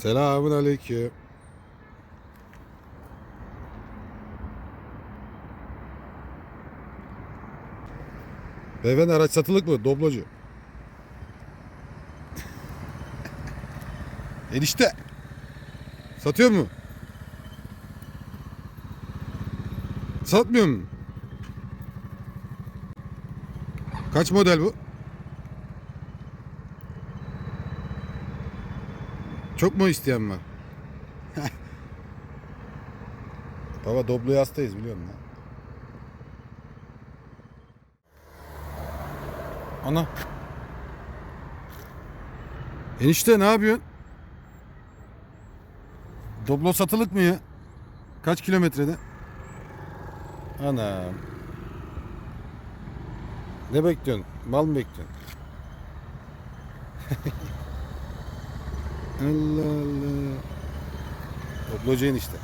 Selamun aleyküm. Beyefendi araç satılık mı? Doblocu. Enişte. Satıyor mu? Satmıyor mu? Kaç model bu? Çok mu isteyen var? Baba Doblo'ya hastayız biliyor musun? Ana. Enişte ne yapıyorsun? Doblo satılık mı ya? Kaç kilometrede? Anam. Ne bekliyorsun? Mal mı bekliyorsun? Allah Allah. Doblocu enişte.